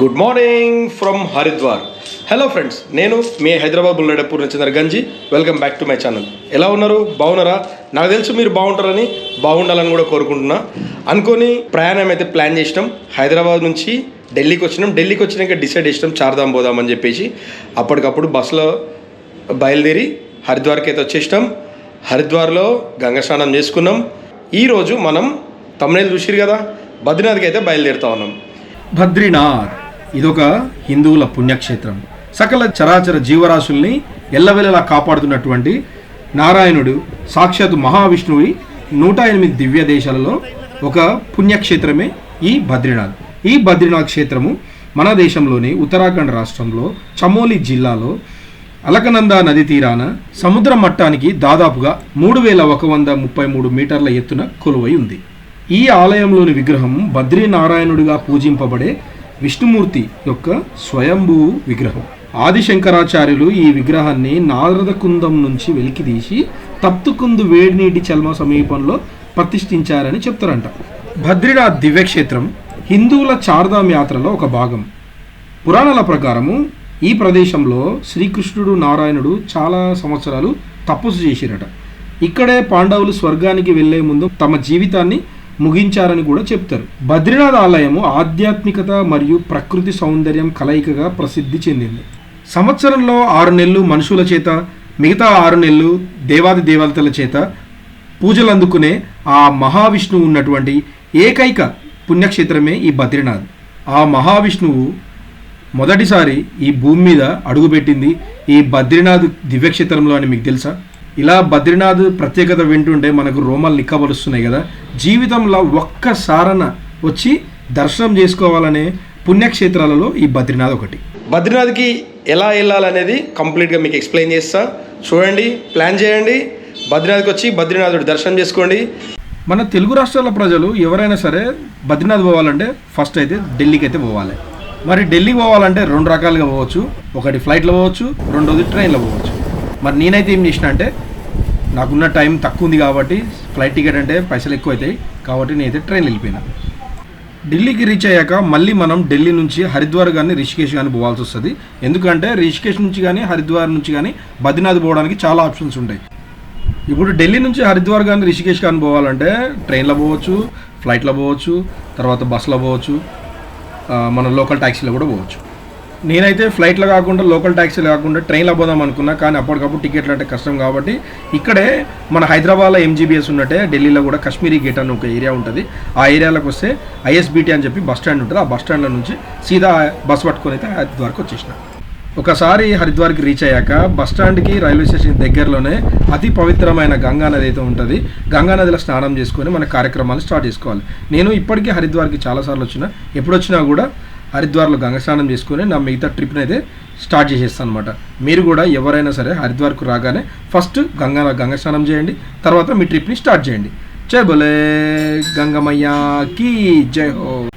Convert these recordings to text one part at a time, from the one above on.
Good morning from Haridwar hello friends నేను మీ హైదరాబాద్ బుల్లెడపూర్ నుంచి Chandra Ganji. Welcome back to my channel ఎలా ఉన్నారు? బాగున్నారా? నాకు తెలుసు మీరు బాగుంటారని బాగుండాలని కూడా కోరుకుంటున్నా. అనుకొని ప్రయాణం అయితే ప్లాన్ చేసినాం. హైదరాబాద్ నుంచి ఢిల్లీకి వచ్చినాం. ఢిల్లీకి వచ్చినాక డిసైడ్ చేసినాం చార్దాం పోదామని చెప్పేసి. అప్పటికప్పుడు బస్సులో బయలుదేరి హరిద్వార్కి అయితే వచ్చేసినాం. హరిద్వార్లో గంగా స్నానం చేసుకున్నాం. ఈరోజు మనం తమిళ చూసిరు కదా? బద్రీనాథ్కి అయితే బయలుదేరుతా ఉన్నాం. బద్రీనాథ్. ఇదొక హిందువుల పుణ్యక్షేత్రం. సకల చరాచర జీవరాశుల్ని ఎల్లవెల్లలా కాపాడుతున్నటువంటి నారాయణుడు సాక్షాత్ మహావిష్ణువి నూట ఎనిమిది దివ్య దేశాలలో ఒక పుణ్యక్షేత్రమే ఈ బద్రీనాథ్. ఈ బద్రీనాథ్ క్షేత్రము మన దేశంలోని ఉత్తరాఖండ్ రాష్ట్రంలో చమోలి జిల్లాలో అలకనంద నది తీరాన సముద్ర మట్టానికి దాదాపుగా మూడు వేల ఒక వంద ముప్పై మూడు మీటర్ల ఎత్తున కొలువై ఉంది. ఈ ఆలయంలోని విగ్రహం బద్రీనారాయణుడిగా పూజింపబడే విష్ణుమూర్తి యొక్క స్వయంభూ విగ్రహం. ఆదిశంకరాచార్యులు ఈ విగ్రహాన్ని నారద కుందం నుంచి వెలికితీసి తప్తుకుందు వేడినీటి చల్మ సమీపంలో ప్రతిష్ఠించారని చెప్తారంట. బద్రీనాథ్ దివ్యక్షేత్రం హిందువుల చార్ధామ్ యాత్రలో ఒక భాగం. పురాణాల ప్రకారము ఈ ప్రదేశంలో శ్రీకృష్ణుడు నారాయణుడు చాలా సంవత్సరాలు తపస్సు చేసిరట. ఇక్కడే పాండవులు స్వర్గానికి వెళ్ళే ముందు తమ జీవితాన్ని ముగించారని కూడా చెప్తారు. బద్రీనాథ్ ఆలయము ఆధ్యాత్మికత మరియు ప్రకృతి సౌందర్యం కలయికగా ప్రసిద్ధి చెందింది. సంవత్సరంలో ఆరు నెలలు మనుషుల చేత మిగతా ఆరు నెలలు దేవాది దేవతల చేత పూజలు అందుకునే ఆ మహావిష్ణువు ఉన్నటువంటి ఏకైక పుణ్యక్షేత్రమే ఈ బద్రీనాథ్. ఆ మహావిష్ణువు మొదటిసారి ఈ భూమి మీద అడుగుపెట్టింది ఈ బద్రీనాథ్ దివ్యక్షేత్రంలో అని మీకు తెలుసా? ఇలా బద్రీనాథ్ ప్రత్యేకత వింటుంటే మనకు రోమాలు నిక్కబలుస్తున్నాయి కదా. జీవితంలో ఒక్కసారన వచ్చి దర్శనం చేసుకోవాలనే పుణ్యక్షేత్రాలలో ఈ బద్రీనాథ్ ఒకటి. బద్రీనాథ్కి ఎలా వెళ్ళాలనేది కంప్లీట్గా మీకు ఎక్స్ప్లెయిన్ చేస్తా. చూడండి ప్లాన్ చేయండి. బద్రీనాథ్కి వచ్చి బద్రీనాథుడి దర్శనం చేసుకోండి. మన తెలుగు రాష్ట్రాల ప్రజలు ఎవరైనా సరే బద్రీనాథ్ పోవాలంటే ఫస్ట్ అయితే ఢిల్లీకి అయితే పోవాలి. మరి ఢిల్లీ పోవాలంటే రెండు రకాలుగా పోవచ్చు. ఒకటి ఫ్లైట్లో పోవచ్చు రెండోది ట్రైన్లో పోవచ్చు. మరి నేనైతే ఏం చేసిన అంటే నాకున్న టైం తక్కువ ఉంది కాబట్టి ఫ్లైట్ టికెట్ అంటే పైసలు ఎక్కువ అవుతాయి కాబట్టి నేనైతే ట్రైన్ వెళ్ళిపోయినా. ఢిల్లీకి రీచ్ అయ్యాక మళ్ళీ మనం ఢిల్లీ నుంచి హరిద్వార్ కానీ రిషికేష్ కానీ పోవాల్సి వస్తుంది. ఎందుకంటే రిషికేష్ నుంచి కానీ హరిద్వార్ నుంచి కానీ బద్రీనాథ్ పోవడానికి చాలా ఆప్షన్స్ ఉంటాయి. ఇప్పుడు ఢిల్లీ నుంచి హరిద్వార్ కానీ రిషికేష్ కానీ పోవాలంటే ట్రైన్లో పోవచ్చు ఫ్లైట్లో పోవచ్చు తర్వాత బస్సులో పోవచ్చు మన లోకల్ ట్యాక్సీలో కూడా పోవచ్చు. నేనైతే ఫ్లైట్లో కాకుండా లోకల్ ట్యాక్సీలో కాకుండా ట్రైన్లో పోదాం అనుకున్నా కానీ అప్పటికప్పుడు టికెట్లు అంటే కష్టం కాబట్టి ఇక్కడే మన హైదరాబాద్లో ఎంజీబీఎస్ ఉన్నట్టే ఢిల్లీలో కూడా కాశ్మీరీ గేట్ అని ఒక ఏరియా ఉంటుంది. ఆ ఏరియాలోకి వస్తే ఐఎస్బిటి అని చెప్పి బస్ స్టాండ్ ఉంటుంది. ఆ బస్ స్టాండ్లో నుంచి సీదా బస్ పట్టుకొని అయితే హరిద్వార్కి వచ్చేసిన. ఒకసారి హరిద్వార్కి రీచ్ అయ్యాక బస్ స్టాండ్కి రైల్వే స్టేషన్ దగ్గరలోనే అతి పవిత్రమైన గంగా నది అయితే ఉంటుంది. గంగా నదిలో స్నానం చేసుకొని మన కార్యక్రమాలు స్టార్ట్ చేసుకోవాలి. నేను ఇప్పటికీ హరిద్వార్కి చాలాసార్లు వచ్చిన. ఎప్పుడు వచ్చినా కూడా హరిద్వార్లో గంగ స్నానం నా మిగతా ట్రిప్ని అయితే స్టార్ట్ చేసేస్తాను అనమాట మీరు కూడా ఎవరైనా సరే హరిద్వార్కు రాగానే ఫస్ట్ గంగా గంగ స్నానం చేయండి తర్వాత మీ ట్రిప్ని స్టార్ట్ చేయండి. జై బోలే గంగమయ్యకి జై హో.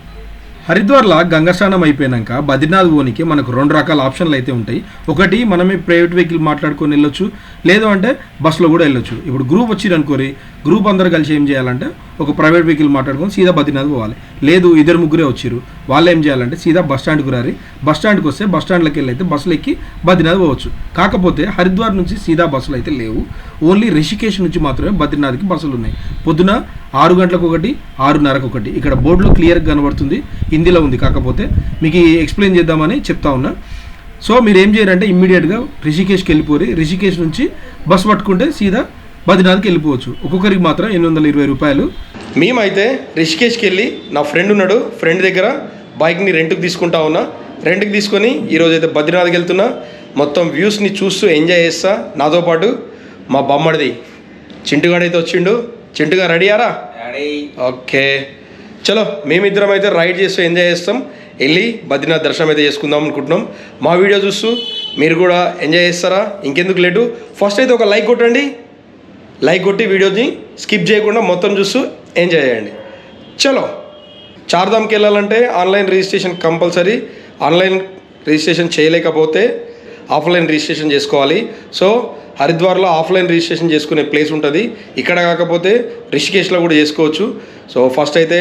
హరిద్వార్లో గంగస్నానం అయిపోయాక బద్రీనాథ్ పోనీకి మనకు రెండు రకాల ఆప్షన్లు అయితే ఉంటాయి. ఒకటి మనమే ప్రైవేట్ వెహికల్ మాట్లాడుకొని వెళ్ళొచ్చు. లేదు అంటే బస్సులో కూడా వెళ్ళొచ్చు. ఇప్పుడు గ్రూప్ వచ్చిరనుకోరి గ్రూప్ అందరు కలిసి ఏం చేయాలంటే ఒక ప్రైవేట్ వెహికల్ మాట్లాడుకొని సీదా బద్రీనాథ్ పోవాలి. లేదు ఇద్దరు ముగ్గురే వచ్చారు వాళ్ళు ఏం చేయాలంటే సీదా బస్ స్టాండ్కి రారి. బస్ స్టాండ్కి వస్తే బస్ స్టాండ్లోకి వెళ్ళి అయితే బస్సులు ఎక్కి బద్రీనాథ్ పోవచ్చు. కాకపోతే హరిద్వార్ నుంచి సీదా బస్సులు అయితే లేవు. ఓన్లీ రిషికేష్ నుంచి మాత్రమే బద్రీనాథ్కి బస్సులు ఉన్నాయి. పొద్దున ఆరు గంటలకు ఒకటి ఆరున్నరకు ఒకటి. ఇక్కడ బోర్డులో క్లియర్గా కనబడుతుంది. హిందీలో ఉంది. కాకపోతే మీకు ఎక్స్ప్లెయిన్ చేద్దామని చెప్తా ఉన్నా. సో మీరు ఏం చేయాలంటే ఇమ్మీడియట్గా రిషికేష్కి వెళ్ళిపోయి రిషికేష్ నుంచి బస్ పట్టుకుంటే సీదా బద్రీనాథ్కి వెళ్ళిపోవచ్చు. ఒక్కొక్కరికి మాత్రం ఎనిమిది వందల ఇరవై రూపాయలు. మేమైతే రిషికేష్కి వెళ్ళి నా ఫ్రెండ్ ఉన్నాడు. ఫ్రెండ్ దగ్గర బైక్ని రెంట్కి తీసుకుంటా ఉన్నా. రెంట్కి తీసుకొని ఈరోజు అయితే బద్రీనాథ్కి వెళ్తున్నా. మొత్తం వ్యూస్ని చూస్తూ ఎంజాయ్ చేస్తా. నాతో పాటు మా బొమ్మడిది చింటుగాడు అయితే వచ్చిండు. చింటుగా రెడీయారా ఓకే. చలో మేమిద్దరం అయితే రైడ్ చేస్తూ ఎంజాయ్ చేస్తాం. వెళ్ళి బద్రీనాథ్ దర్శనం అయితే చేసుకుందాం అనుకుంటున్నాం. మా వీడియో చూస్తూ మీరు కూడా ఎంజాయ్ చేస్తారా? ఇంకెందుకు లేటు? ఫస్ట్ అయితే ఒక లైక్ కొట్టండి. లైక్ కొట్టి వీడియోని స్కిప్ చేయకుండా మొత్తం చూస్తూ ఎంజాయ్ చేయండి. చలో చార్ధామ్కి వెళ్ళాలంటే online registration compulsory. Online registration చేయలేకపోతే ఆఫ్లైన్ రిజిస్ట్రేషన్ చేసుకోవాలి. సో హరిద్వార్లో ఆఫ్లైన్ రిజిస్ట్రేషన్ చేసుకునే ప్లేస్ ఉంటుంది. ఇక్కడ కాకపోతే రిషికేష్లో కూడా చేసుకోవచ్చు. సో ఫస్ట్ అయితే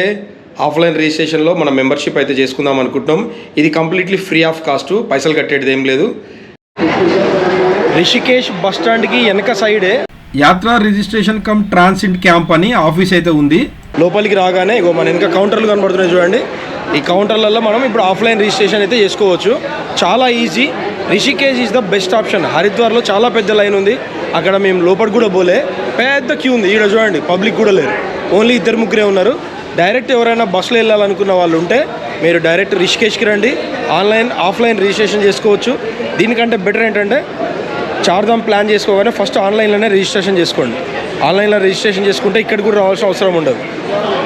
ఆఫ్లైన్ రిజిస్ట్రేషన్లో మనం మెంబర్షిప్ అయితే చేసుకుందాం అనుకుంటున్నాం. ఇది కంప్లీట్లీ ఫ్రీ ఆఫ్ కాస్ట్ పైసలు కట్టేది ఏం లేదు. రిషికేష్ బస్ స్టాండ్కి వెనక సైడే యాత్ర రిజిస్ట్రేషన్ కమ్ ట్రాన్సిట్ క్యాంప్ అని ఆఫీస్ అయితే ఉంది. లోపలికి రాగానే ఇగో మన వెనక కౌంటర్లు కనబడుతున్నాయి చూడండి. ఈ కౌంటర్లలో మనం ఇప్పుడు ఆఫ్లైన్ రిజిస్ట్రేషన్ అయితే చేసుకోవచ్చు. చాలా easy. Rishikesh is the best option. హరిద్వార్లో చాలా పెద్ద లైన్ ఉంది. అక్కడ మేము లోపలికి కూడా పోలే. పెద్ద క్యూ ఉంది. ఈడ చూడండి పబ్లిక్ కూడా లేరు. ఓన్లీ ఇద్దరు ముగ్గురే ఉన్నారు. డైరెక్ట్ ఎవరైనా బస్సులో వెళ్ళాలనుకున్న వాళ్ళు ఉంటే మీరు డైరెక్ట్ రిషికేష్కి రండి. ఆన్లైన్ ఆఫ్లైన్ రిజిస్ట్రేషన్ చేసుకోవచ్చు. దీనికంటే బెటర్ ఏంటంటే చార్ధామ్ ప్లాన్ చేసుకోగానే ఫస్ట్ ఆన్లైన్లోనే రిజిస్ట్రేషన్ చేసుకోండి. ఆన్లైన్లో రిజిస్ట్రేషన్ చేసుకుంటే ఇక్కడ కూడా రావాల్సిన అవసరం ఉండదు.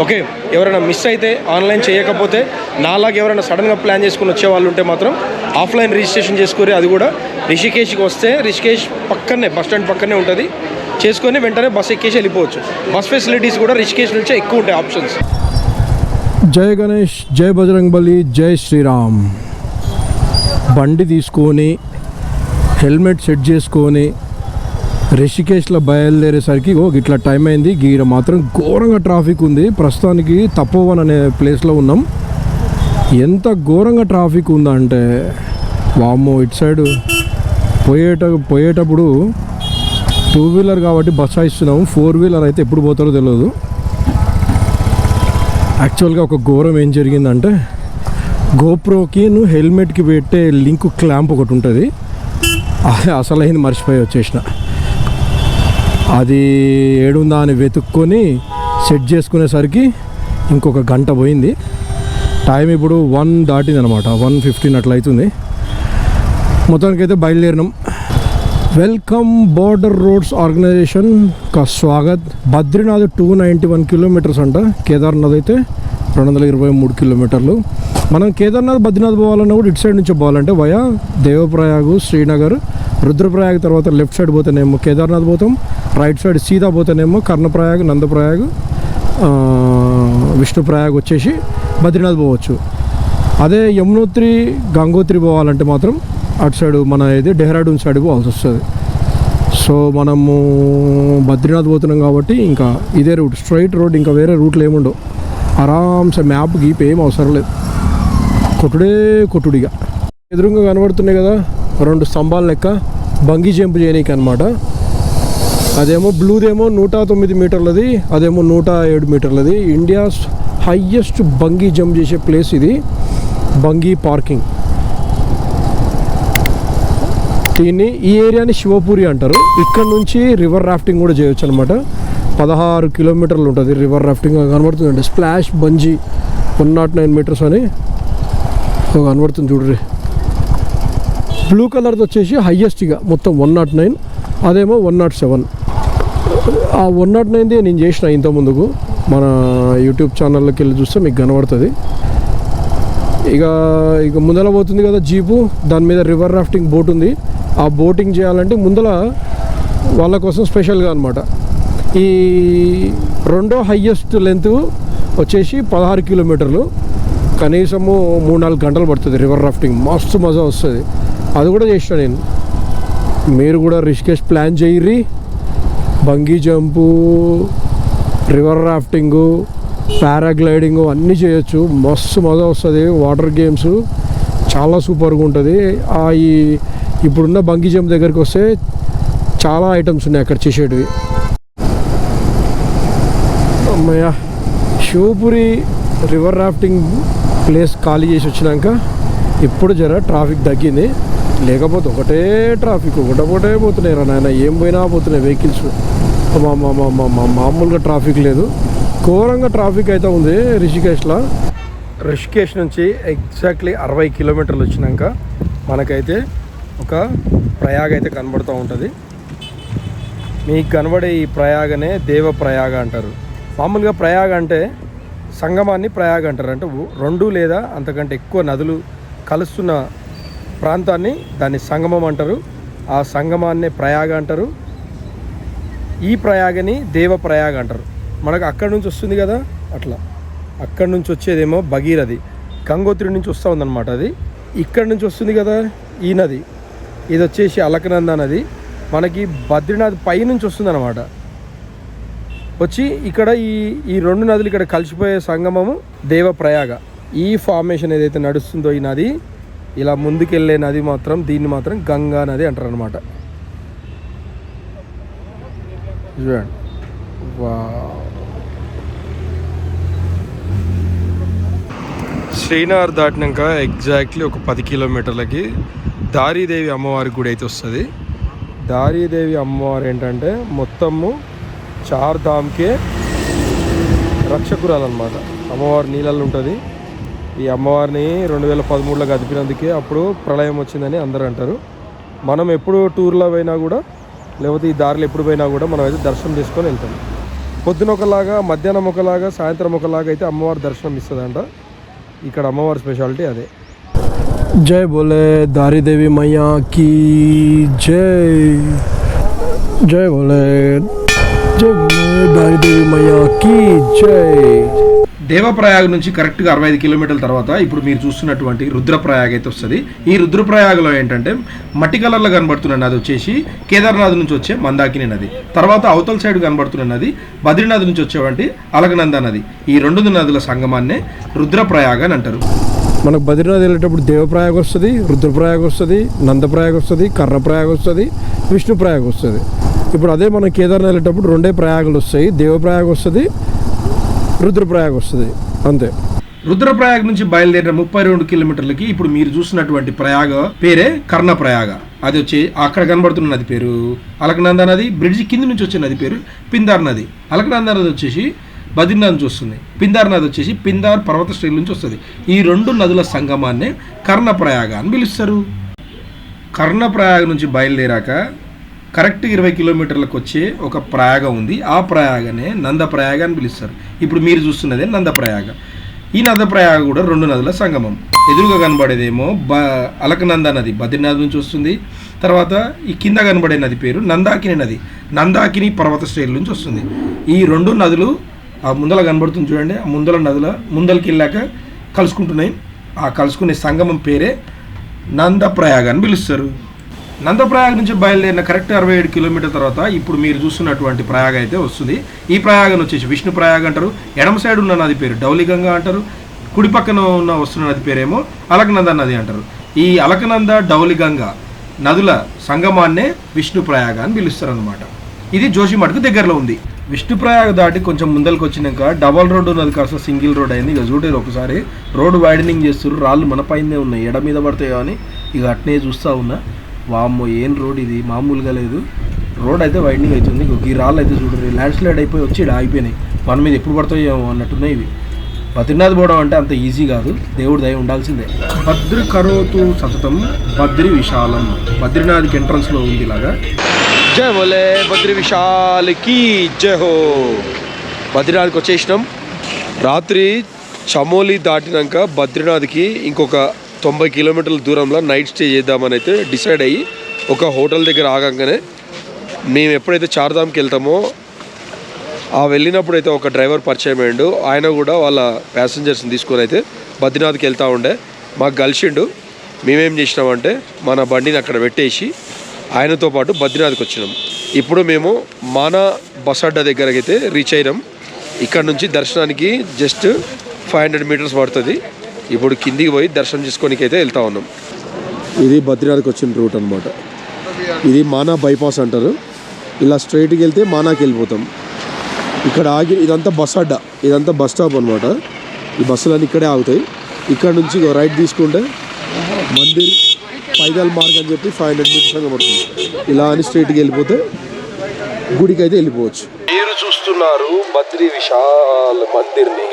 ఓకే ఎవరైనా మిస్ అయితే ఆన్లైన్ చేయకపోతే నాలాగా ఎవరైనా సడన్గా ప్లాన్ చేసుకుని వచ్చే వాళ్ళు ఉంటే మాత్రం ఆఫ్లైన్ రిజిస్ట్రేషన్ చేసుకొని అది కూడా రిషికేష్కి వస్తే రిషికేష్ పక్కనే బస్ స్టాండ్ పక్కనే ఉంటుంది. చేసుకొని వెంటనే బస్ ఎక్కేసి వెళ్ళిపోవచ్చు. బస్ ఫెసిలిటీస్ కూడా రిషికేష్ నుంచే ఎక్కువ ఉంటాయి ఆప్షన్స్. జై గణేష్ జై బజరంగ్ బలి జై శ్రీరామ్. బండి తీసుకొని హెల్మెట్ సెట్ చేసుకొని రిషికేష్లో బయలుదేరేసరికి ఓ ఇట్లా టైం అయింది గీడ మాత్రం ఘోరంగా ట్రాఫిక్ ఉంది. ప్రస్తుతానికి తపోవన్ అనే ప్లేస్లో ఉన్నాం. ఎంత ఘోరంగా ట్రాఫిక్ ఉందంటే వామ్మో ఇటు సైడ్ పోయేట పోయేటప్పుడు టూ వీలర్ కాబట్టి బస్ ఇస్తున్నాము ఫోర్ వీలర్ అయితే ఎప్పుడు పోతారో తెలియదు యాక్చువల్గా ఒక ఘోరం ఏం జరిగిందంటే గోప్రోకి నువ్వు హెల్మెట్కి పెట్టే లింక్ క్లాంప్ ఒకటి ఉంటుంది. అసలైంది మర్చిపోయి వచ్చేసిన. అది ఏడుందా అని వెతుక్కొని సెట్ చేసుకునేసరికి ఇంకొక గంట పోయింది. టైం ఇప్పుడు వన్ దాటింది అనమాట వన్ ఫిఫ్టీన్ అట్లా అవుతుంది మొత్తానికైతే బయలుదేరినాం. వెల్కమ్ బార్డర్ రోడ్స్ ఆర్గనైజేషన్ కా Swagat. Badrinath two ninety one kilometres అంట కేదార్నాథ్ అయితే రెండు వందల ఇరవై మూడు కిలోమీటర్లు. మనం కేదార్నాథ్ బద్రీనాథ్ పోవాలన్నా కూడా ఇటు సైడ్ నుంచి పోవాలంటే వయా దేవప్రయాగ్ శ్రీనగర్ రుద్రప్రయాగ్ తర్వాత లెఫ్ట్ సైడ్ పోతేనేమో కేదార్నాథ్ పోతాం. రైట్ సైడ్ సీదా పోతేనేమో కర్ణప్రయాగ్ నందప్రయాగ్ విష్ణుప్రయాగ్ వచ్చేసి బద్రీనాథ్ పోవచ్చు. అదే యమునోత్రి గంగోత్రి పోవాలంటే మాత్రం అటు సైడ్ మన ఇది డెహ్రాడూన్ సైడ్ పోవాల్సి వస్తుంది. సో మనము బద్రీనాథ్ పోతున్నాం కాబట్టి ఇంకా ఇదే రూట్. స్ట్రైట్ రోడ్ ఇంకా వేరే రూట్లు ఏముండవు. ఆరామ్సే మ్యాప్ గీప్ ఏం అవసరం లేదు. కొట్టుడే కొట్టుడిగా ఎదురుగా కనబడుతున్నాయి కదా రెండు స్తంభాల లెక్క బంగీ జంప్ చేయనీకి అనమాట అదేమో బ్లూదేమో నూట తొమ్మిది మీటర్లది అదేమో నూట ఏడు మీటర్లది. ఇండియాస్ హయ్యెస్ట్ బంగీ జంప్ చేసే ప్లేస్ ఇది బంగీ పార్కింగ్. దీన్ని ఈ ఏరియాని శివపూరి అంటారు. ఇక్కడ నుంచి రివర్ రాఫ్టింగ్ కూడా చేయొచ్చు అనమాట పదహారు కిలోమీటర్లు ఉంటుంది. River rafting కనబడుతుందండి. Splash bungee one nought nine metres అని కనబడుతుంది చూడ్రి బ్లూ కలర్ది వచ్చేసి హయ్యెస్ట్ ఇక. మొత్తం వన్ నాట్ నైన్ అదేమో వన్ నాట్ సెవెన్ ఆ వన్ నాట్ నైన్ది నేను చేసిన ఇంత ముందుకు మన యూట్యూబ్ ఛానల్లోకి వెళ్ళి చూస్తే మీకు కనబడుతుంది. ఇక ఇక ముందల పోతుంది కదా జీపు. దాని మీద రివర్ రాఫ్టింగ్ బోట్ ఉంది. ఆ బోటింగ్ చేయాలంటే ముందల వాళ్ళ కోసం స్పెషల్గా అనమాట ఈ రెండో హయ్యెస్ట్ లెంత్ వచ్చేసి పదహారు కిలోమీటర్లు. కనీసము మూడు నాలుగు గంటలు పడుతుంది రివర్ రాఫ్టింగ్. మస్తు మజా వస్తుంది. అది కూడా చేసిన నేను. మీరు కూడా Rishikesh plan చేయర్రి. Bungee jump river rafting paragliding అన్నీ చేయొచ్చు. మస్తు మజా వస్తుంది. వాటర్ గేమ్స్ చాలా సూపర్గా ఉంటుంది. ఆ ఈ ఇప్పుడున్న బంగీ జంప్ దగ్గరికి వస్తే చాలా ఐటమ్స్ ఉన్నాయి అక్కడ చేసేటివి. అమ్మయ్య. శివపురి రివర్ రాఫ్టింగ్ ప్లేస్ ఖాళీ చేసి వచ్చినాక ఇప్పుడు జర ట్రాఫిక్ తగ్గింది. లేకపోతే ఒకటే ట్రాఫిక్ ఒకటే ఒకటే పోతున్నాయి రా నాయన. ఏం పోయినా పోతున్నాయి వెహికల్స్ మా మా మా మామూలుగా ట్రాఫిక్ లేదు. ఘోరంగా ట్రాఫిక్ అయితే ఉంది రిషికేష్లో. రిషికేష్ నుంచి ఎగ్జాక్ట్లీ అరవై కిలోమీటర్లు వచ్చినాక మనకైతే ఒక ప్రయాగ అయితే కనబడుతూ ఉంటుంది. మీకు కనబడే ఈ ప్రయాగనే దేవ ప్రయాగ అంటారు. మామూలుగా ప్రయాగ అంటే సంగమాన్ని ప్రయాగ అంటారు. అంటే రెండు లేదా అంతకంటే ఎక్కువ నదులు కలుస్తున్న ప్రాంతాన్ని దాన్ని సంగమం అంటారు. ఆ సంగమాన్నే ప్రయాగ అంటారు. ఈ ప్రయాగని దేవ ప్రయాగ అంటారు. మనకు అక్కడి నుంచి వస్తుంది కదా అట్లా. అక్కడి నుంచి వచ్చేదేమో భగీరథి. గంగోత్రి నుంచి వస్తూ ఉందన్నమాట అది. ఇక్కడి నుంచి వస్తుంది కదా ఈ నది. ఇది వచ్చేసి అలకనంద నది. మనకి బద్రీనాథ్ పై నుంచి వస్తుంది అనమాట వచ్చి ఇక్కడ ఈ ఈ రెండు నదులు ఇక్కడ కలిసిపోయే సంగమము దేవప్రయాగ. ఈ ఫార్మేషన్ ఏదైతే నడుస్తుందో ఈ నది ఇలా ముందుకెళ్ళే నది మాత్రం దీన్ని మాత్రం గంగా నది అంటారు అనమాట చూడండి. వా శ్రీనగర్ దాటినాక ఎగ్జాక్ట్లీ ఒక పది కిలోమీటర్లకి దారీదేవి అమ్మవారి గుడి అయితే వస్తుంది. దారీదేవి అమ్మవారు ఏంటంటే మొత్తము చార్ ధామ్కే రక్షకురాలు అనమాట నీళ్ళల్లో ఉంటుంది. ఈ అమ్మవారిని రెండు వేల పదమూడులో గదిపినందుకే అప్పుడు ప్రళయం వచ్చిందని అందరూ అంటారు. మనం ఎప్పుడు టూర్లో పోయినా కూడా లేకపోతే ఈ దారిలో ఎప్పుడు పోయినా కూడా మనం అయితే దర్శనం చేసుకొని వెళ్తాం. పొద్దున ఒకలాగా మధ్యాహ్నం ఒకలాగా సాయంత్రం ఒకలాగా అయితే అమ్మవారి దర్శనం ఇస్తుందంట. ఇక్కడ అమ్మవారి స్పెషాలిటీ అదే. జై బోలే దారిదేవి మయ్యా కీ జై. జై బోలే జై నుంచి కరెక్ట్గా అరవై ఐదు కిలోమీటర్ల తర్వాత ఇప్పుడు మీరు చూస్తున్నటువంటి రుద్రప్రయాగ అయితే వస్తుంది. ఈ రుద్రప్రయాగలో ఏంటంటే మట్టి కలర్లో కనబడుతున్న నది వచ్చేసి కేదార్నాథ్ నుంచి వచ్చే మందాకిని నది తర్వాత అవతల సైడ్ కనబడుతున్న నది బద్రీనాథ్ నుంచి వచ్చేవంటి అలకనంద నది. ఈ రెండు నదుల సంగమాన్నే రుద్రప్రయాగ అని అంటారు. మనకు బద్రీనాథ్ వెళ్ళేటప్పుడు దేవప్రయాగ వస్తుంది రుద్రప్రయాగ వస్తుంది నందప్రయాగ వస్తుంది కర్రప్రయాగ వస్తుంది విష్ణుప్రయాగ వస్తుంది. ఇప్పుడు అదే మనం కేదార్నాథ్ వెళ్ళేటప్పుడు రెండే ప్రయాగాలు వస్తాయి. దేవప్రయాగ వస్తుంది రుద్రప్రయాగ వస్తుంది. అంతే. రుద్రప్రయాగ నుంచి బయలుదేరిన ముప్పై రెండు కిలోమీటర్లకి ఇప్పుడు మీరు చూసినటువంటి ప్రయాగ పేరే కర్ణప్రయాగ అది వచ్చి అక్కడ కనబడుతున్న నది పేరు. అలకనంద నది బ్రిడ్జి కింద నుంచి వచ్చే నది పేరు పిందార్ నది. అలకనంద నది వచ్చేసి బద్రీనాథ్ నుంచి వస్తుంది. పిందార్ నది వచ్చేసి పిందార్ పర్వత శ్రేణి నుంచి వస్తుంది. ఈ రెండు నదుల సంగమాన్నే కర్ణప్రయాగ అని పిలుస్తారు. కర్ణప్రయాగ నుంచి బయలుదేరాక కరెక్ట్ ఇరవై కిలోమీటర్లకు వచ్చే ఒక ప్రయాగ ఉంది. ఆ ప్రయాగనే నందప్రయాగ అని పిలుస్తారు. ఇప్పుడు మీరు చూస్తున్నదే నంద ప్రయాగ ఈ నందప్రయాగ కూడా రెండు నదుల సంగమం. ఎదురుగా కనబడేదేమో బ అలకనంద నది బద్రీనాథ్ నుంచి వస్తుంది. తర్వాత ఈ కింద కనబడే నది పేరు నందాకిని నది. నందాకిని పర్వత శ్రేణి నుంచి వస్తుంది. ఈ రెండు నదులు ఆ ముందల కనబడుతుంది చూడండి. ఆ ముందల నదుల ముందలకి వెళ్ళాక కలుసుకుంటున్నాయి. ఆ కలుసుకునే సంగమం పేరే నందప్రయాగ అని పిలుస్తారు. నందప్రయాగ నుంచి బయలుదేరిన కరెక్ట్ అరవై ఏడు కిలోమీటర్ తర్వాత ఇప్పుడు మీరు చూస్తున్నటువంటి ప్రయాగ అయితే వస్తుంది. ఈ ప్రయాగం వచ్చేసి విష్ణు ప్రయాగ అంటారు. ఎడమ సైడ్ ఉన్న నది పేరు డౌలిగంగా అంటారు. కుడి పక్కన ఉన్న వస్తున్న నది పేరేమో అలకనంద నది అంటారు. ఈ అలకనంద డౌలిగంగ నదుల సంగమాన్నే విష్ణు ప్రయాగ అని పిలుస్తారు అనమాట ఇది జోషిమఠకు దగ్గరలో ఉంది. విష్ణుప్రయాగ దాటి కొంచెం ముందరికి వచ్చినాక డబల్ రోడ్డు ఉన్నది కాస్త సింగిల్ రోడ్ అయింది. ఇక చూడరు ఒకసారి. రోడ్డు వైడనింగ్ చేస్తారు రాళ్ళు మన పైనే ఉన్నాయి. ఎడ మీద పడతాయో అని ఇక అట్నే చూస్తూ ఉన్నా. వామ్మో ఏం రోడ్ ఇది? మామూలుగా లేదు. రోడ్ అయితే వైడనింగ్ అవుతుంది ఈ రాళ్ళు అయితే చూడరు ల్యాండ్ స్లైడ్ అయిపోయి వచ్చి ఇక్కడ ఆగిపోయినాయి. మన మీద ఎప్పుడు పడతాయో అన్నట్టున్నాయి ఇవి. బద్రీనాథ్ పోవడం అంటే అంత ఈజీ కాదు. దేవుడి దయ ఉండాల్సిందే. భద్రి కరోతు సతతం బద్రి విశాలం. బద్రీనాథ్కి ఎంట్రన్స్లో ఉంది ఇలాగా. జయ బోలే బద్రి విశాల్కి జయ హో. బద్రీనాథ్కి వచ్చేసినాం. రాత్రి చమోలి దాటినాక బద్రీనాథ్కి ఇంకొక తొంభై కిలోమీటర్ల దూరంలో నైట్ స్టే చేద్దామని అయితే డిసైడ్ అయ్యి ఒక హోటల్ దగ్గర ఆగంగానే మేము ఎప్పుడైతే చార్ధామ్కి వెళ్తామో ఆ వెళ్ళినప్పుడు అయితే ఒక డ్రైవర్ పరిచయం అయ్యిండు. ఆయన కూడా వాళ్ళ ప్యాసింజర్స్ని తీసుకొని అయితే బద్రీనాథ్కి వెళ్తూ ఉండే. మాకు కలిసిండు. మేమేం చేసినామంటే మన బండిని అక్కడ పెట్టేసి ఆయనతో పాటు బద్రీనాథ్కి వచ్చినాం. ఇప్పుడు మేము మానా బస్ అడ్డా దగ్గరకైతే రీచ్ అయినాం. ఇక్కడ నుంచి దర్శనానికి జస్ట్ ఫైవ్ హండ్రెడ్ మీటర్స్ పడుతుంది. ఇప్పుడు కిందికి పోయి దర్శనం చేసుకోనికి అయితే వెళ్తా ఉన్నాం. ఇది బద్రీనాథ్కి వచ్చిన రూట్ అనమాట ఇది మానా బైపాస్ అంటారు. ఇలా స్ట్రైట్కి వెళ్తే మానాకి వెళ్ళిపోతాం. ఇక్కడ ఆగి ఇదంతా బస్ అడ్డా. ఇదంతా బస్ స్టాప్ అనమాట ఈ బస్సులన్నీ ఇక్కడే ఆగుతాయి. ఇక్కడ నుంచి రైట్ తీసుకుంటే మందిర్ పైదల్ మార్గ్ అని చెప్పి ఫైవ్ హండ్రెడ్ మీటర్స్ కనబడుతుంది ఇలా అని స్ట్రైట్కి వెళ్ళిపోతే గుడికి అయితే వెళ్ళిపోవచ్చు. మీరు చూస్తున్నారు బద్రి విశాల్ మందిర్ని.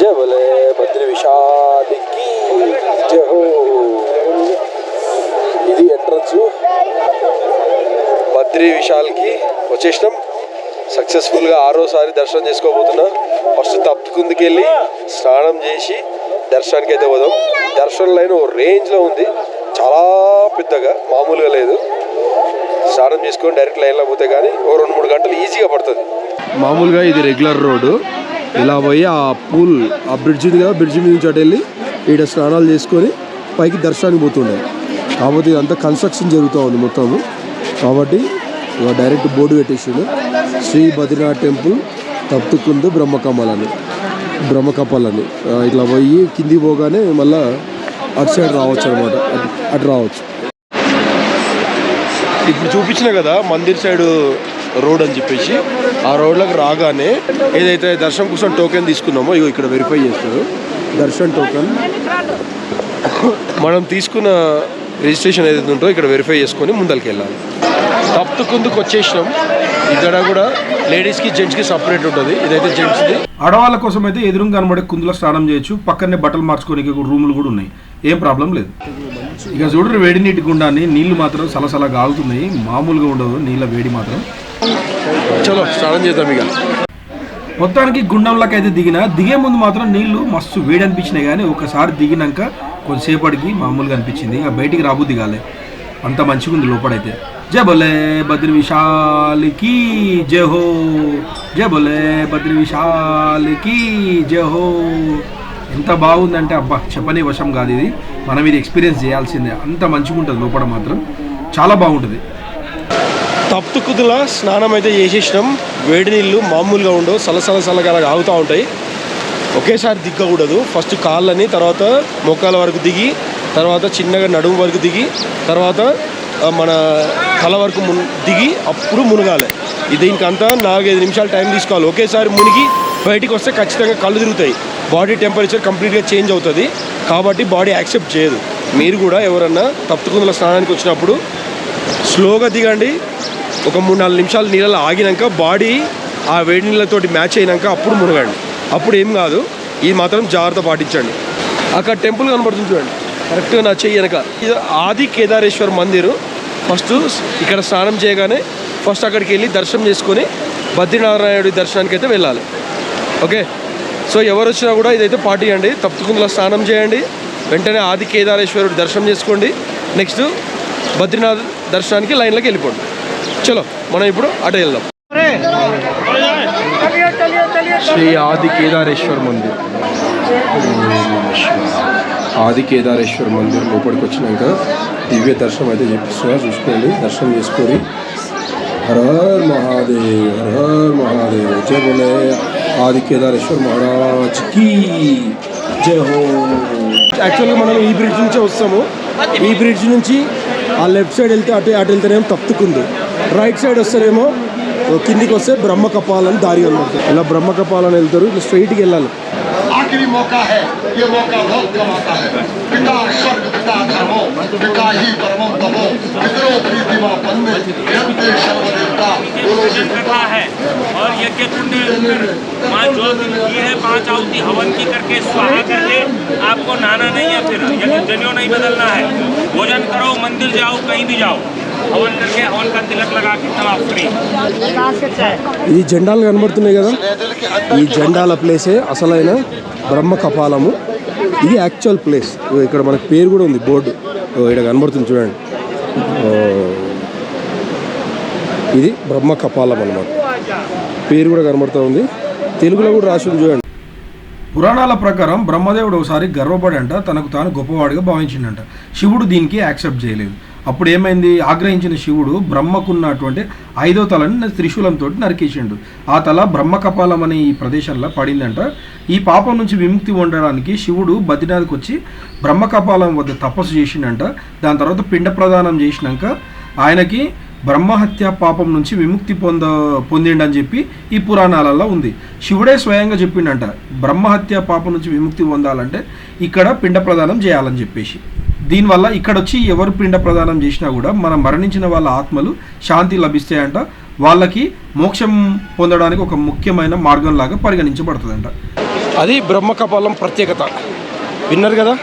జవలే బద్రి విషాదికి జహో ఇది ఎంట్రన్స్ బద్రి విశాల్కి వచ్చేసినాం. సక్సెస్ఫుల్గా ఆరోసారి దర్శనం చేసుకోబోతున్నా. ఫస్ట్ తప్పుకుందుకు వెళ్ళి స్నానం చేసి దర్శనానికి అయితే పోదాం. దర్శనం లైన్ ఓ రేంజ్లో ఉంది. చాలా పెద్దగా మామూలుగా లేదు. స్నానం చేసుకొని డైరెక్ట్ లైన్లో పోతే కానీ ఓ రెండు మూడు గంటలు ఈజీగా పడుతుంది. మామూలుగా ఇది రెగ్యులర్ రోడ్డు. ఇలా పోయి ఆ పూల్ ఆ బ్రిడ్జ్ ఉంది కదా బ్రిడ్జ్ మీద నుంచి అటు వెళ్ళి ఈడ స్నానాలు చేసుకొని పైకి దర్శనానికి పోతుండే. కాబట్టి ఇదంతా కన్స్ట్రక్షన్ జరుగుతూ ఉంది మొత్తము. కాబట్టి డైరెక్ట్ బోర్డు పెట్టేసిండు. శ్రీ బద్రీనాథ్ టెంపుల్ తప్తుకుందు బ్రహ్మకమలని. బ్రహ్మకపాలని. ఇట్లా పోయి కింది పోగానే మళ్ళీ అటు సైడ్ రావచ్చు అనమాట అటు అటు రావచ్చు. ఇప్పుడు చూపించిన కదా మందిర్ సైడ్ రోడ్ అని చెప్పేసి. ఆ రోడ్లకు రాగానే ఏదైతే దర్శనం కోసం టోకెన్ తీసుకున్నామో ఇగో ఇక్కడ వెరిఫై చేస్తారు. దర్శన్ టోకెన్ మనం తీసుకున్న రిజిస్ట్రేషన్ ఏదైతే ఉంటుందో ఇక్కడ వెరిఫై చేసుకొని ముందరికి వెళ్ళాలి. తప్పుకుందుకు వచ్చేసినాం. ఇక్కడ కూడా లేడీస్కి జెంట్స్కి సపరేట్ ఉంటుంది. ఇదైతే జెంట్స్ది ఆడవాళ్ళ కోసం అయితే ఎదురుగా కనబడే కుందులో స్నానం చేయొచ్చు. పక్కనే బట్టలు మార్చుకోనికి రూములు కూడా ఉన్నాయి. ఏం ప్రాబ్లం లేదు. ఇక చూడరు వేడి నీటి గుండాన్ని నీళ్ళు మాత్రం సలసలా ఆగుతున్నాయి. మామూలుగా ఉండదు నీళ్ళ వేడి మాత్రం. చలో స్నానం చేద్దాం ఇక. మొత్తానికి గుండంలోకి అయితే దిగిన దిగే ముందు మాత్రం నీళ్ళు మస్తు వేడి అనిపించినాయి కానీ ఒకసారి దిగినాక కొంతసేపటికి మామూలుగా అనిపించింది. ఇక బయటికి రాబుద్ది కాలే అంత మంచిగా ఉంది లోపడైతే. జయ బొలే బద్రి విశాలికి జయ హో. జయ బొలే బద్రి విశాలికి జయ హో. ఎంత బాగుందంటే అబ్బా చెప్పని వశం కాదు ఇది. మనం ఇది ఎక్స్పీరియన్స్ చేయాల్సిందే. అంత మంచిగా ఉంటుంది లోపల మాత్రం. చాలా బాగుంటుంది. తప్తు కుదుల స్నానం అయితే చేసేసినాం. వేడి నీళ్ళు మామూలుగా ఉండవు. సలసల సలగా ఆగుతూ ఉంటాయి. ఒకేసారి దిగ్గకూడదు. ఫస్ట్ కాళ్ళని తర్వాత మొక్కల వరకు దిగి తర్వాత చిన్నగా నడుము వరకు దిగి తర్వాత మన తల వరకు మున్ దిగి అప్పుడు మునగాలి. ఇది దీనికంతా నాలుగైదు నిమిషాలు టైం తీసుకోవాలి. ఒకేసారి మునిగి బయటికి వస్తే ఖచ్చితంగా కళ్ళు తిరుగుతాయి. బాడీ టెంపరేచర్ కంప్లీట్గా చేంజ్ అవుతుంది. కాబట్టి బాడీ యాక్సెప్ట్ చేయదు. మీరు కూడా ఎవరన్నా తప్పుకుందుల స్నానానికి వచ్చినప్పుడు స్లోగా దిగండి. ఒక మూడు నాలుగు నిమిషాలు నీళ్ళలో ఆగినాక బాడీ ఆ వేడి నీళ్ళతోటి మ్యాచ్ అయినాక అప్పుడు మునగండి. అప్పుడు ఏం కాదు ఇది మాత్రం జాగ్రత్త పాటించండి. అక్కడ టెంపుల్ కనబడుతుంది చూడండి. కరెక్ట్గా నా చెయ్యి వెనక. ఇది ఆది కేదారేశ్వర్ మందిరు. ఫస్ట్ ఇక్కడ స్నానం చేయగానే ఫస్ట్ అక్కడికి వెళ్ళి దర్శనం చేసుకొని బద్రీనారాయణుడి దర్శనానికి అయితే వెళ్ళాలి. ఓకే? సో ఎవరు వచ్చినా కూడా ఇదైతే పాటియండి తప్పకుండా స్నానం చేయండి. వెంటనే ఆది కేదారేశ్వరుడు దర్శనం చేసుకోండి. నెక్స్ట్ బద్రీనాథ్ దర్శనానికి లైన్లోకి వెళ్ళిపోండి. చలో మనం ఇప్పుడు అటు వెళ్దాం. శ్రీ ఆది కేదారేశ్వర్ మందిర్. ఆది కేదారేశ్వర్ మందిర్ లోపలికి వచ్చినాక దివ్య దర్శనం అయితే చెప్పిస్తున్నా చూసుకోండి దర్శనం చేసుకొని. హర హర్ మహాదేవ్ హర హర్ మహాదేవ్ జయ బోలే. ఆది కేదారేశ్వర్ మహారాజ్కి జయ హో. యాక్చువల్గా మనం ఈ బ్రిడ్జ్ నుంచే వస్తాము. ఈ బ్రిడ్జ్ నుంచి ఆ లెఫ్ట్ సైడ్ వెళ్తే అటు అటు వెళ్తేనేమో తప్పుకుంది. రైట్ సైడ్ వస్తేనేమో కిందికి వస్తే బ్రహ్మకపాలని దారి ఉంది ఇలా బ్రహ్మకపాలని వెళ్తారు ఇట్లా స్ట్రైట్కి వెళ్ళాలి. ఆఖరి మోకా హై యే మోకా बहुत कमाता है पिता स्वर्ग पिता धर्मो पिता ही परमम तमो पितरो प्रीतिमा बंदे यज्ञ सर्वदेवता बोलो पूजन करना है और यज्ञ कुंड में माँ जो भी की है पांच आहुति हवन की करके स्वाहा करके आपको नहाना नहीं है फिर यज्ञ जनियो नहीं बदलना है भोजन करो मंदिर जाओ कहीं भी जाओ हवन करके हवन का तिलक लगा के तब आप फ्री ఈ జెండాలు కనబడుతున్నాయి కదా ఈ జెండాల ప్లేసే అసలైన బ్రహ్మ కపాలము ఇది యాక్చువల్ ప్లేస్ ఇగో ఇక్కడ మనకు పేరు కూడా ఉంది బోర్డు ఇగో ఇక్కడ కనబడుతుంది చూడండి. ఇది బ్రహ్మ కపాలం అనమాట పేరు కూడా కనబడుతూ ఉంది. తెలుగులో కూడా రాసి ఉంది చూడండి. పురాణాల ప్రకారం బ్రహ్మదేవుడు ఒకసారి గర్వపడంట తనకు తాను గొప్పవాడిగా భావించిండంట. శివుడు దీనికి యాక్సెప్ట్ చేయలేదు. అప్పుడు ఏమైంది? ఆగ్రహించిన శివుడు బ్రహ్మకున్నటువంటి ఐదో తలని త్రిశూలంతో నరికేసిండు. ఆ తల బ్రహ్మ కపాలం అనే ఈ ప్రదేశంలో పడిందంట. ఈ పాపం నుంచి విముక్తి ఉండడానికి శివుడు బద్రీనాథ్కి వచ్చి బ్రహ్మ కపాలం వద్ద తపస్సు చేసిండంట. దాని తర్వాత పిండ ప్రదానం చేసినాక ఆయనకి బ్రహ్మహత్య పాపం నుంచి విముక్తి పొంద పొందిండని చెప్పి ఈ పురాణాలలో ఉంది. శివుడే స్వయంగా చెప్పిండంట బ్రహ్మహత్య పాపం నుంచి విముక్తి పొందాలంటే ఇక్కడ పిండ ప్రదానం చేయాలని చెప్పేసి. దీనివల్ల ఇక్కడ వచ్చి ఎవరు పిండ ప్రదానం చేసినా కూడా మనం మరణించిన వాళ్ళ ఆత్మలు శాంతి లభిస్తాయంట. వాళ్ళకి మోక్షం పొందడానికి ఒక ముఖ్యమైన మార్గంలాగా పరిగణించబడుతుందంట. అది బ్రహ్మ కపాలం ప్రత్యేకత. విన్నారు కదా?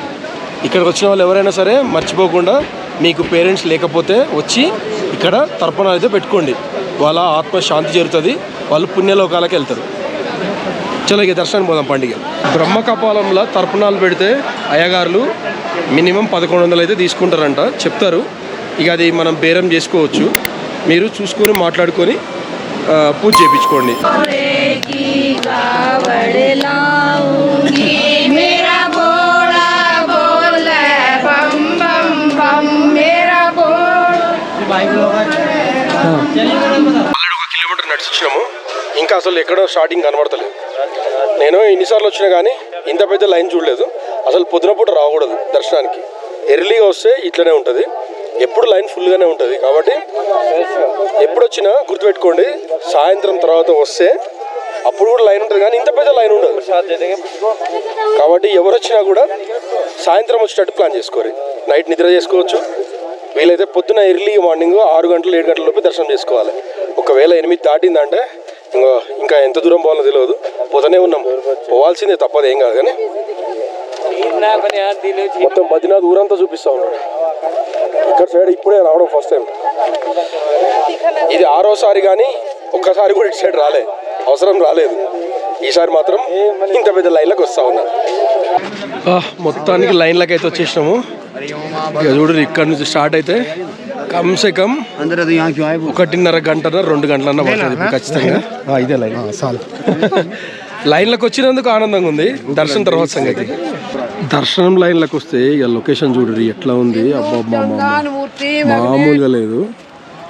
ఇక్కడికి వచ్చిన వాళ్ళు ఎవరైనా సరే మర్చిపోకుండా మీకు పేరెంట్స్ లేకపోతే వచ్చి ఇక్కడ తర్పణాలు అయితే పెట్టుకోండి. వాళ్ళ ఆత్మ శాంతి చేరుతుంది. వాళ్ళు పుణ్యలోకాలకు వెళ్తారు. చలో ఇక దర్శనం పోదాం పండుగ. బ్రహ్మ కపాలంలో తర్పణాలు పెడితే అయ్యగారులు మినిమం పదకొండు వందలు అయితే తీసుకుంటారంట. చెప్తారు. ఇక అది మనం బేరం చేసుకోవచ్చు. మీరు చూసుకొని మాట్లాడుకొని పూజ చేయించుకోండి. కిలోమీటర్ నడిచొచ్చినాము. ఇంకా అసలు ఎక్కడో స్టార్టింగ్ కనబడతలేదు. నేను ఎన్నిసార్లు వచ్చినా కానీ ఇంత పెద్ద లైన్ చూడలేదు. అసలు పొద్దున పూట రాకూడదు దర్శనానికి. ఎర్లీగా వస్తే ఇట్లనే ఉంటుంది. ఎప్పుడు లైన్ ఫుల్గానే ఉంటుంది. కాబట్టి ఎప్పుడు వచ్చినా గుర్తుపెట్టుకోండి సాయంత్రం తర్వాత వస్తే అప్పుడు కూడా లైన్ ఉంటుంది. కానీ ఇంత పెద్ద లైన్ ఉండదు. కాబట్టి ఎవరు వచ్చినా కూడా సాయంత్రం వచ్చేటట్టు ప్లాన్ చేసుకోరు. నైట్ నిద్ర చేసుకోవచ్చు. వీలైతే పొద్దున ఎర్లీ మార్నింగ్ ఆరు గంటలు ఏడు గంటల లోపు దర్శనం చేసుకోవాలి. ఒకవేళ ఎనిమిది దాటిందంటే ఇంకా ఇంకా ఎంత దూరం పోవాలో తెలియదు. పోతూనే ఉన్నాం. పోవాల్సిందే తప్పదు ఏం కాదు. కానీ మొత్తం బద్రీనాథ్ ఊరంతా చూపిస్తా ఉన్నాడు. ఇక్కడ సైడ్ ఇప్పుడే రావడం ఫస్ట్ టైం ఇది ఆరోసారి కానీ ఒక్కసారి కూడా ఇటు సైడ్ రాలే. అవసరం రాలేదు. ఈసారి మాత్రం ఇంత పెద్ద లైన్లకు వస్తా ఉన్నా. మొత్తానికి లైన్లకు అయితే వచ్చేసినాము చూడు ఇక్కడ నుంచి స్టార్ట్ అయితే కమ్సే కమ్ ఒకటిన్నర గంటన రెండు గంటలన్న పడుతుంది ఖచ్చితంగా. ఆ, ఇదే లైన్. లైన్లకు వచ్చినందుకు ఆనందంగా ఉంది. దర్శనం తర్వాత సంగతి. దర్శనం లైన్లకు వస్తే ఇక లొకేషన్ చూడరు ఎట్లా ఉంది? అబ్బా మామూలుగా లేదు.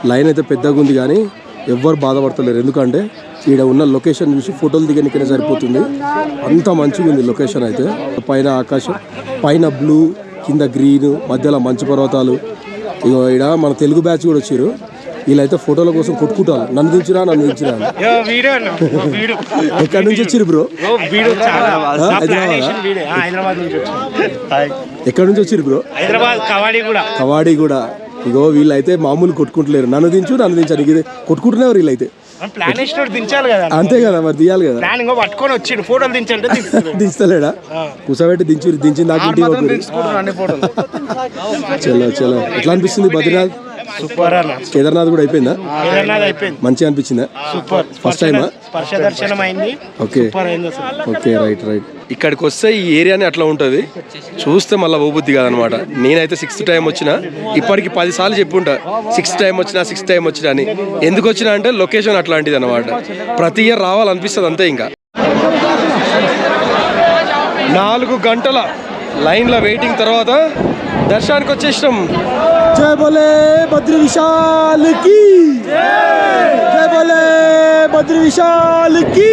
లైన్ అయితే పెద్దగా ఉంది కానీ ఎవ్వరు బాధపడతలేరు. ఎందుకంటే ఈడ ఉన్న లొకేషన్ చూసి ఫోటోలు దిగనికనే సరిపోతుంది. అంత మంచిగా ఉంది లొకేషన్ అయితే. పైన ఆకాశం పైన బ్లూ కింద గ్రీన్ మధ్యలో మంచు పర్వతాలు. ఇగో ఈడ మన తెలుగు బ్యాచ్ కూడా వచ్చారు వీళ్ళైతే ఫోటోల కోసం కొట్టుకుంటారు. నన్ను దించిరా నన్ను దించిరా అని. ఎక్కడి నుంచి వచ్చారు బ్రో? హైదరాబాద్ నుంచి ఎక్కడి నుంచి వచ్చారు బ్రో? హైదరాబాద్ కవాడి కూడా. కవాడి కూడా. ఇగో వీళ్ళైతే మామూలు కొట్టుకుంటలేరు. నన్ను దించు నన్ను దించు ఇది కొట్టుకుంటున్నారు వీళ్ళైతే. ప్లాన్ వేసినోడు దించాలి కదా. అంతే కదా మరి తీయాలి కదా. ప్లాన్ ఇంకో పట్టుకొని వచ్చిండు. ఫోటోలు దించంటే దించుతున్నాడు. దించలేడా? కూసబెట్టి దించు దించిన ఇంటికి అన్ని ఫోటోలు. చలో చలో. ఎట్లా అనిపిస్తుంది బద్రీనాథ్? సూపర్ అన్న. కేదార్నాథ్ కూడా అయిపోయిందా? కేదార్నాథ్ అయిపోయింది. మంచిగా అనిపించిందా? సూపర్. ఫస్ట్ టైమా స్పర్శ దర్శనం అయింది. ఓకే. సూపర్ అయింది అసలు. Okay right right. ఇక్కడికి వస్తే ఈ ఏరియానే అట్లా ఉంటుంది. చూస్తే మళ్ళీ పోబుద్ది కాదనమాట. నేనైతే సిక్స్త్ టైం వచ్చిన ఇప్పటికి పది సార్లు చెప్పుంటా. సిక్స్త్ టైం వచ్చినా సిక్స్త్ టైం వచ్చినా అని. ఎందుకు వచ్చినా అంటే లొకేషన్ అట్లాంటిది అనమాట ప్రతి ఇయర్ రావాలనిపిస్తుంది అంతే ఇంకా. నాలుగు గంటల లైన్లో వెయిటింగ్ తర్వాత దర్శనానికి వచ్చేసినాం. జై బోలే బద్రి విశాల్కి జై బోలే బద్రి విశాల్కి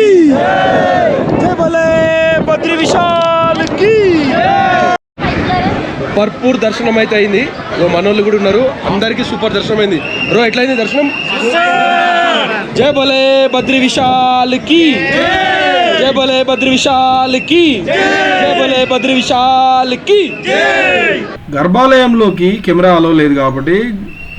జై బోలే బద్రి విశాల్కి భర్పూర్ దర్శనం అయితే అయింది. ఇగో మనోళ్ళు కూడా ఉన్నారు. అందరికీ సూపర్ దర్శనం అయింది. బ్రో ఎట్లయింది దర్శనం? జై భలే బద్రి విశాల్కి జయ జై బద్రి విశాల్కి జయ జై బద్రి విశాల్కి గర్భాలయంలోకి కెమెరా అలో లేదు కాబట్టి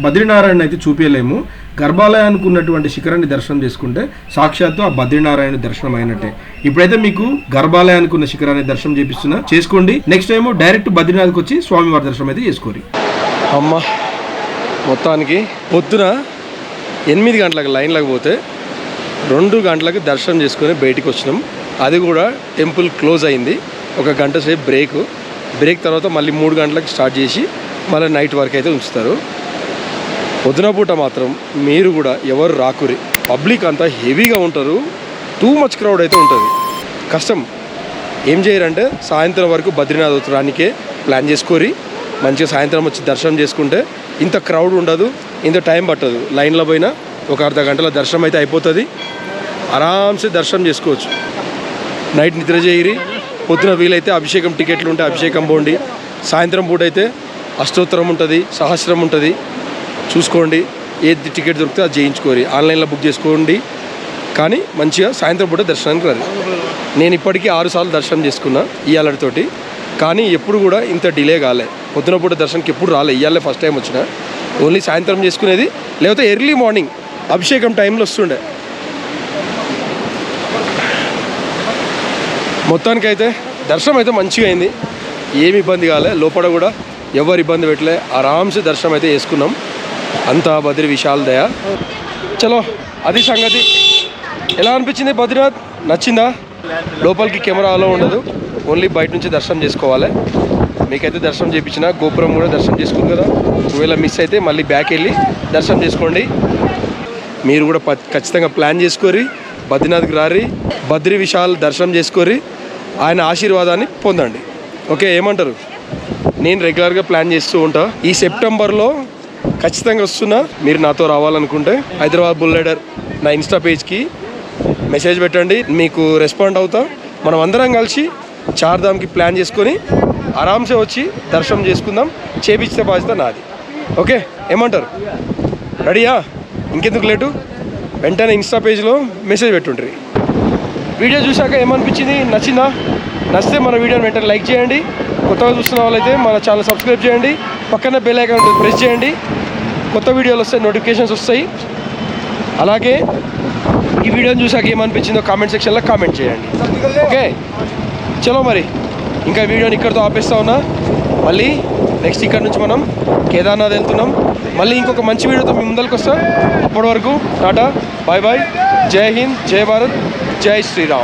బద్రీనారాయణ అయితే చూపించలేము గర్భాలయానికి ఉన్నటువంటి శిఖరాన్ని దర్శనం చేసుకుంటే సాక్షాత్తు ఆ బద్రీనారాయణ దర్శనం అయినట్టే ఇప్పుడైతే మీకు గర్భాలయానికి ఉన్న శిఖరాన్ని దర్శనం చేపిస్తున్నా. చేసుకోండి. నెక్స్ట్ ఏమో డైరెక్ట్ బద్రీనాథ్కి వచ్చి స్వామివారి దర్శనం అయితే చేసుకోరి. అమ్మ మొత్తానికి పొద్దున ఎనిమిది గంటలకు లైన్లకు పోతే రెండు గంటలకు దర్శనం చేసుకుని బయటికి వచ్చినాం. అది కూడా టెంపుల్ క్లోజ్ అయింది. ఒక గంట సేపు బ్రేక్. బ్రేక్ తర్వాత మళ్ళీ మూడు గంటలకు స్టార్ట్ చేసి మళ్ళీ నైట్ వరకు అయితే ఉంచుతారు. పొద్దున పూట మాత్రం మీరు కూడా ఎవరు రాకురి. పబ్లిక్ అంతా హెవీగా ఉంటారు. టూ మచ్ క్రౌడ్ అయితే ఉంటుంది. కష్టం. ఏం చేయరంటే సాయంత్రం వరకు బద్రీనాథ్ ఉత్తరానికే ప్లాన్ చేసుకోరి. మంచిగా సాయంత్రం వచ్చి దర్శనం చేసుకుంటే ఇంత క్రౌడ్ ఉండదు ఇంత టైం పట్టదు. లైన్లో పోయినా ఒక అర్ధ గంటల దర్శనం అయితే అయిపోతుంది. ఆరామ్సే దర్శనం చేసుకోవచ్చు. నైట్ నిద్ర చేయరి. పొద్దున వీలైతే అభిషేకం టికెట్లు ఉంటే అభిషేకం పోండి. సాయంత్రం పూట అయితే అష్టోత్తరం ఉంటుంది సహస్రం ఉంటుంది. చూసుకోండి. ఏది టికెట్ దొరికితే అది చేయించుకోరి. ఆన్లైన్లో బుక్ చేసుకోండి. కానీ మంచిగా సాయంత్రం పూట దర్శనానికి రాదు నేను ఇప్పటికీ ఆరుసార్లు దర్శనం చేసుకున్నా ఇయ్యాలతోటి కానీ ఎప్పుడు కూడా ఇంత డిలే కాలే. పొద్దున పూట దర్శనానికి ఎప్పుడు రాలే. ఇయ్యాలే ఫస్ట్ టైం వచ్చిన. ఓన్లీ సాయంత్రం చేసుకునేది. లేకపోతే ఎర్లీ మార్నింగ్ అభిషేకం టైంలో వస్తుండే. మొత్తానికైతే దర్శనం అయితే మంచిగా అయింది. ఏమి ఇబ్బంది కాలే. లోపల కూడా ఎవరు ఇబ్బంది పెట్టలే. ఆరామ్సే దర్శనం అయితే చేసుకున్నాం. అంతా బద్రి విశాల్ దయ. చలో అది సంగతి. ఎలా అనిపించింది బద్రీనాథ్? నచ్చిందా? లోపలికి కెమెరా అలా ఉండదు. ఓన్లీ బయట నుంచి దర్శనం చేసుకోవాలి. మీకైతే దర్శనం చేయించిన గోపురం కూడా దర్శనం చేసుకుంది కదా. ఒకవేళ మిస్ అయితే మళ్ళీ బ్యాక్ వెళ్ళి దర్శనం చేసుకోండి. మీరు కూడా ఖచ్చితంగా ప్లాన్ చేసుకోరి. బద్రీనాథ్కి రారి. బద్రీ విశాల్ దర్శనం చేసుకోరి. ఆయన ఆశీర్వాదాన్ని పొందండి. ఓకే ఏమంటారు? నేను రెగ్యులర్గా ప్లాన్ చేస్తూ ఉంటా. ఈ సెప్టెంబర్లో ఖచ్చితంగా వస్తున్నా. మీరు నాతో రావాలనుకుంటే హైదరాబాద్ బుల్ రైడర్ నా ఇన్స్టా పేజ్కి మెసేజ్ పెట్టండి. మీకు రెస్పాండ్ అవుతా. మనం అందరం కలిసి చార్ధామ్కి ప్లాన్ చేసుకొని ఆరామ్సే వచ్చి దర్శనం చేసుకుందాం. చేపించే బాధ్యత నాది. ఓకే? ఏమంటారు? రెడీయా? ఇంకెందుకు లేటు? వెంటనే ఇన్స్టా పేజ్లో మెసేజ్ పెట్టుండ్రి. వీడియో చూశాక ఏమనిపించింది? నచ్చిందా? నచ్చితే మన వీడియోని వెంటనే లైక్ చేయండి. కొత్తగా చూస్తున్న వాళ్ళైతే మన ఛానల్ సబ్స్క్రైబ్ చేయండి. పక్కన బెల్ ఐకాన్ ప్రెస్ చేయండి. కొత్త వీడియోలు వస్తాయి నోటిఫికేషన్స్ వస్తాయి. అలాగే ఈ వీడియోని చూసాక ఏమనిపించిందో కామెంట్ సెక్షన్లో కామెంట్ చేయండి. ఓకే చలో మరి. ఇంకా వీడియోని ఇక్కడితో ఆపేస్తా ఉన్నా. మళ్ళీ నెక్స్ట్ ఇక్కడ నుంచి మనం కేదార్నాథ్ వెళ్తున్నాం. మళ్ళీ ఇంకొక మంచి వీడియోతో మీ ముందరికి వస్తాం. అప్పటి వరకు టాటా బాయ్ బాయ్. జై హింద్ జై భారత్ జై శ్రీరామ్.